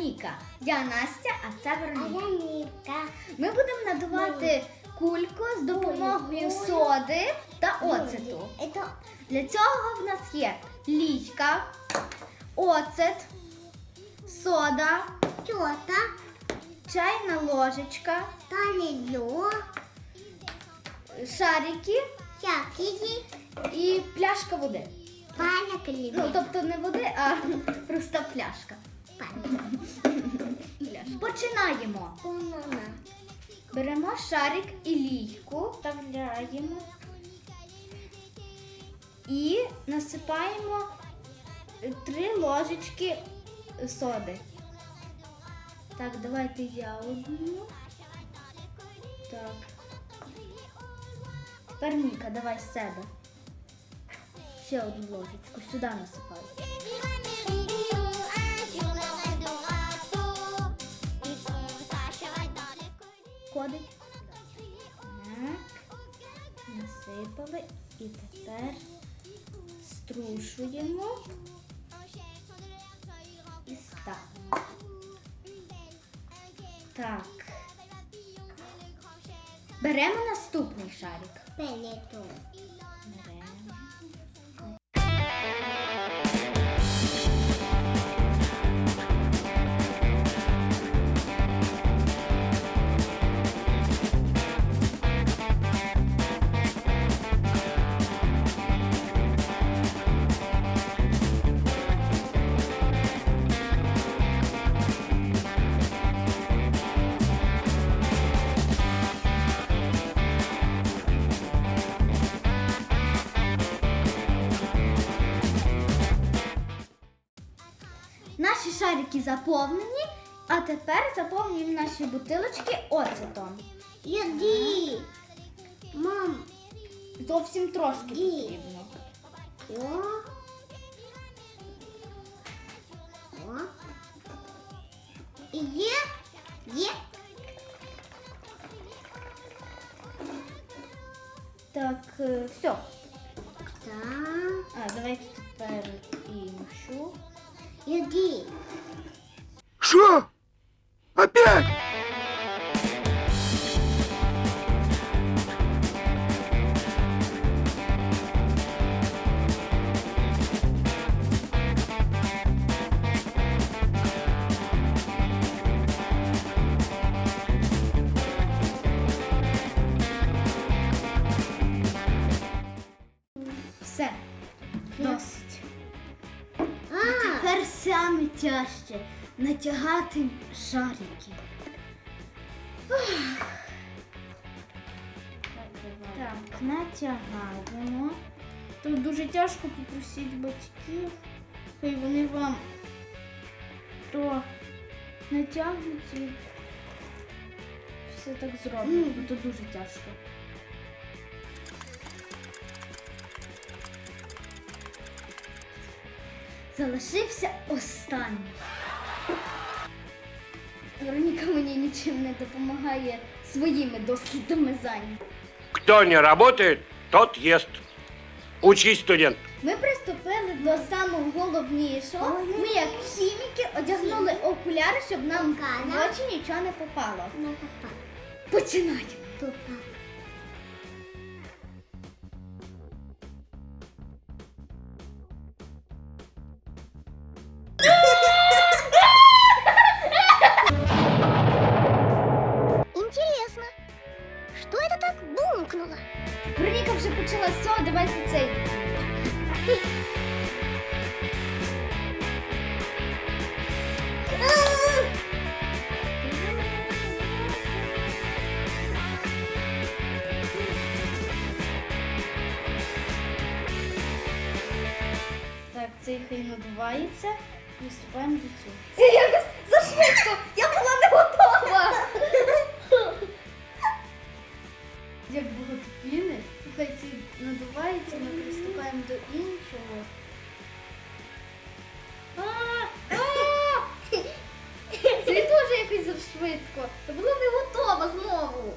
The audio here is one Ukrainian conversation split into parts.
Вероніка. Я Настя, а це А Вероніка. я Ніка. Ми будемо надувати кульку з допомогою Кульку. соди та оцету. Это Для цього в нас є лійка, оцет, сода, тёта, чайна ложечка, Танилё, шарики Чакизи, і пляшка води. Паня Ну, тобто не води, а просто пляшка. Пляшка. Починаємо. Банана. Беремо шарик і лійку, вставляємо і насипаємо е, три ложечки соди. Так, давайте я одну. Так. Тепер Ніка, давай з себе. Ще одну ложечку сюди насипай. Ходить. Так. Насипали і тепер струшуємо і ставимо. Так. Беремо наступний шарик. Пелету. Шарики заповнені, а тепер заповнюємо наші бутилочки оцетом. Иди. Мам. Зовсім трошки Ні. потрібно. О. О. Е. Е. Так, е, все. Так. А, давайте тепер іншу. Иди. Что? Опять? Все. Досить. Тепер саме тяжче натягати шарики. Так, натягаємо. Тут дуже тяжко попросити батьків, хай вони вам то натягнуть і все так зроблять, бо то дуже тяжко. Залишився останній. Вероніка мені нічим не допомагає своїми дослідами зайнята. Кто не работает, тот ест. Учись, студент. Ми приступили до самого головнішого. Ми, як хіміки, одягнули окуляри, щоб нам в очі нічого не попало. На папа. Починаємо. Бумкнуло? Вероніка вже почала все, давайте цей. Так, цей хай надувається. Приступаємо до цього. Це якось зашвидко! Як багато піни, хай ці надувається, ми приступаємо до іншого. Це теж якось зашвидко. Я була не готова знову.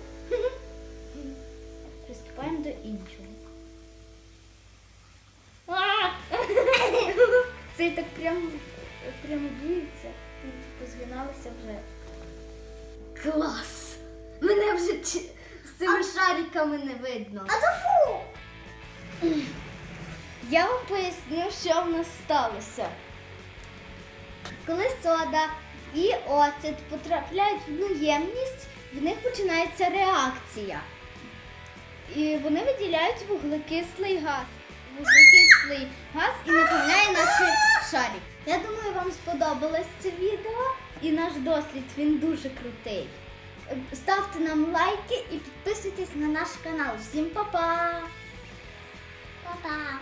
Приступаємо до іншого. Це так прям, прям прямо дивіться. Ну, типу, згиналися вже. Клас! Мене вже цими шариками не видно. А то фу! Я вам поясню, що в нас сталося. Коли сода і оцет потрапляють в одну ємність, в них починається реакція. І вони виділяють вуглекислий газ. Вуглекислий газ і наповняє наш шарик. Я думаю, вам сподобалось це відео і наш дослід він дуже крутий. Ставте нам лайки і підписуйтесь на наш канал. Всім па-па! Па-па.